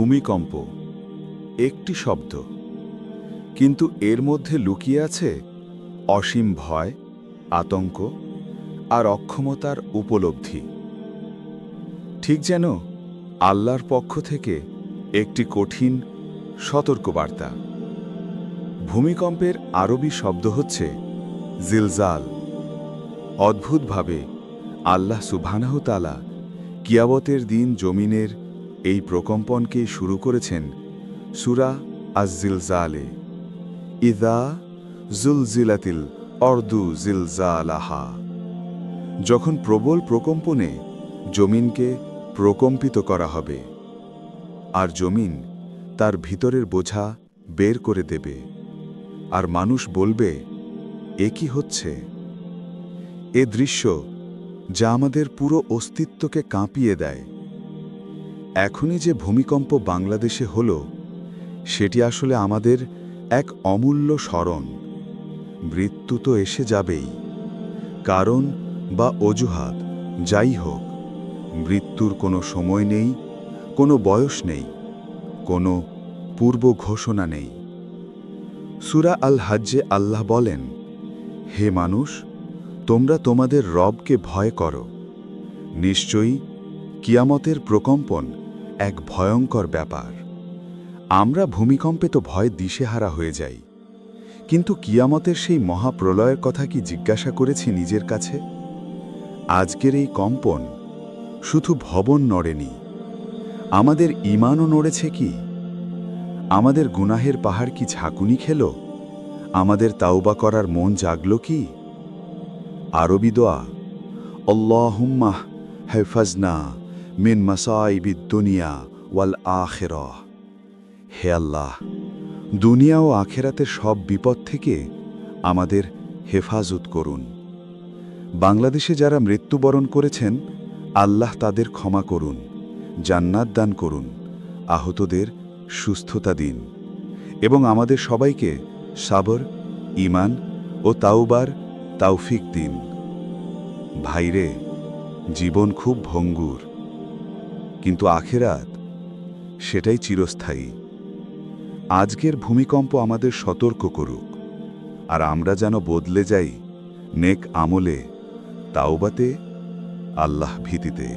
ভূমিকম্প, একটি শব্দ। কিন্তু এর মধ্যে লুকিয়ে আছে অসীম ভয়, আতঙ্ক আর অক্ষমতার উপলব্ধি। ঠিক যেন আল্লাহর পক্ষ থেকে একটি কঠিন সতর্কবার্তা। ভূমিকম্পের আরবি শব্দ হচ্ছে জিলজাল। অদ্ভুতভাবে আল্লাহ সুবহানাহতালা কিয়াবতের দিন জমিনের এই প্রকম্পনকে শুরু করেছেন সুরা আজ-জিলজালে। ইদা জুলজিলাতিল অর্দু জিলজালাহা। যখন প্রবল প্রকম্পনে জমিনকে প্রকম্পিত করা হবে, আর জমিন তার ভিতরের বোঝা বের করে দেবে, আর মানুষ বলবে, এ কি হচ্ছে? এ দৃশ্য যা আমাদের পুরো অস্তিত্বকে কাঁপিয়ে দেয়। এখনই যে ভূমিকম্প বাংলাদেশে হল, সেটি আসলে আমাদের এক অমূল্য স্মরণ। মৃত্যু তো এসে যাবেই। কারণ বা অজুহাত, যাই হোক, মৃত্যুর কোনো সময় নেই, কোনো বয়স নেই, কোনো পূর্ব ঘোষণা নেই। সুরা আল হাজ্জে আল্লাহ বলেন, হে মানুষ, তোমরা তোমাদের রবকে ভয় করো। নিশ্চয়ই কিয়ামতের প্রকম্পন এক ভয়ঙ্কর ব্যাপার। আমরা ভূমিকম্পে তো ভয় দিশেহারা হয়ে যাই। কিন্তু কিয়ামতের সেই মহাপ্রলয়ের কথা কি জিজ্ঞাসা করেছি নিজের কাছে? আজকের এই কম্পন শুধু ভবন নড়েনি। আমাদের ইমানও নড়েছে কি? আমাদের গুনাহের পাহাড় কি ঝাঁকুনি খেল? আমাদের তাওবা করার মন জাগল কি? আরবি দোয়া আল্লাহুম্মাহ হেফাজনা মিন মাসাইবিদ দুনিয়া ওয়াল আখেরহ। হে আল্লাহ, দুনিয়া ও আখেরাতের সব বিপদ থেকে আমাদের হেফাজত করুন। বাংলাদেশে যারা মৃত্যুবরণ করেছেন, আল্লাহ তাদের ক্ষমা করুন, জান্নাত দান করুন, আহতদের সুস্থতা দিন এবং আমাদের সবাইকে সাবর ইমান ও তাওবার তাওফিক দিন। ভাইরে, জীবন খুব ভঙ্গুর। কিন্তু আখেরাত সেটাই চিরস্থায়ী। আজকের ভূমিকম্প আমাদের সতর্ক করুক, আর আমরা যেন বদলে যাই নেক আমলে তাওবাতে, আল্লাহ ভীতিতে।